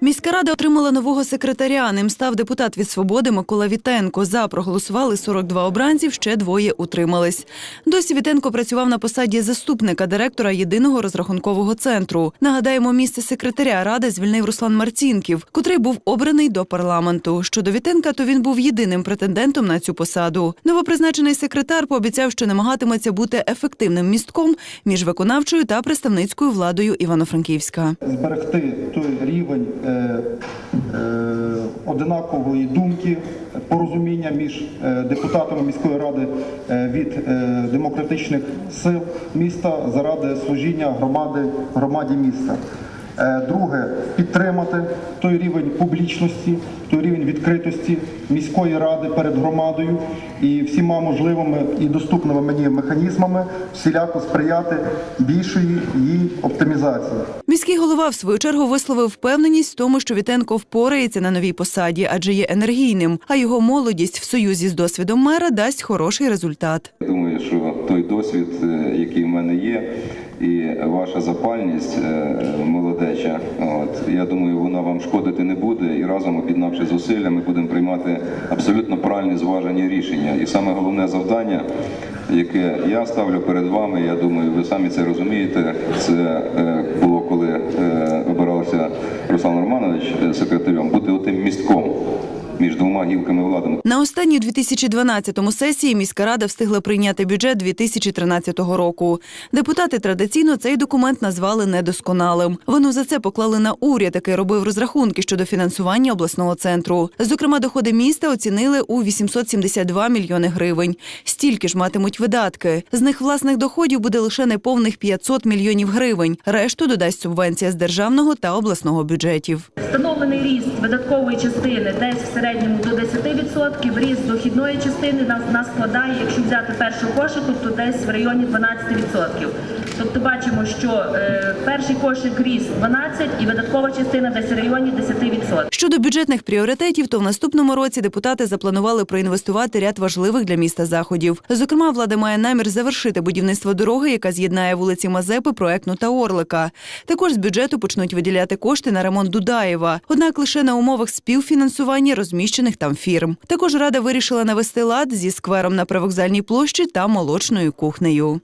Міська рада отримала нового секретаря. Ним став депутат від свободи Микола Вітенко. За проголосували 42 обранців, ще двоє утримались. Досі Вітенко працював на посаді заступника директора єдиного розрахункового центру. Нагадаємо, місце секретаря ради звільнив Руслан Марцінків, котрий був обраний до парламенту. Щодо Вітенка, то він був єдиним претендентом на цю посаду. Новопризначений секретар пообіцяв, що намагатиметься бути ефективним містком між виконавчою та представницькою владою Івано-Франківська. зберегти той рівень одинакової думки, порозуміння між е, депутатами міської ради е, від е, демократичних сил міста заради служіння громади, громаді міста. Е, Друге, підтримати той рівень публічності, той рівень відкритості міської ради перед громадою і всіма можливими і доступними мені механізмами всіляко сприяти більшої її оптимізації. Міський голова в свою чергу висловив впевненість в тому, що Вітенко впорається на новій посаді, адже є енергійним. А його молодість в союзі з досвідом мера дасть хороший результат. Я Думаю, що той досвід, е, який в мене є, і ваша запальність е, молодеча, от я думаю, вона вам шкодити не буде. І разом об'єднавши зусилля, ми будемо приймати абсолютно правильні зважені рішення. І саме головне завдання, яке я ставлю перед вами, я думаю, ви самі це розумієте. Це е, було коли е, обирався Руслан Романович секретарем, бути отим містком між двома гілками влади. На останній 2012-му сесії міська рада встигла прийняти бюджет 2013 року. Депутати традиційно цей документ назвали недосконалим. Вину за це поклали на уряд, який робив розрахунки щодо фінансування обласного центру. Зокрема, доходи міста оцінили у 872 мільйони гривень. Стільки ж матимуть видатки. З них власних доходів буде лише неповних 500 мільйонів гривень. Решту додасть субвенція з державного та обласного бюджетів. Встановлений ріст видаткової частини десь в середньому до 10%, ріст дохідної частини нас, складає, якщо взяти першу кошику, то десь в районі 12%. Тобто бачимо, що е, перший кошик ріс 12 і видаткова частина десь в районі 10%. Щодо бюджетних пріоритетів, то в наступному році депутати запланували проінвестувати ряд важливих для міста заходів. Зокрема, влада має намір завершити будівництво дороги, яка з'єднає вулиці Мазепи, Проектну та Орлика. Також з бюджету почнуть виділяти кошти на ремонт Дудаєва, однак лише на умовах співфінансування розміщених там фірм. Також рада вирішила навести лад зі сквером на привокзальній площі та молочною кухнею.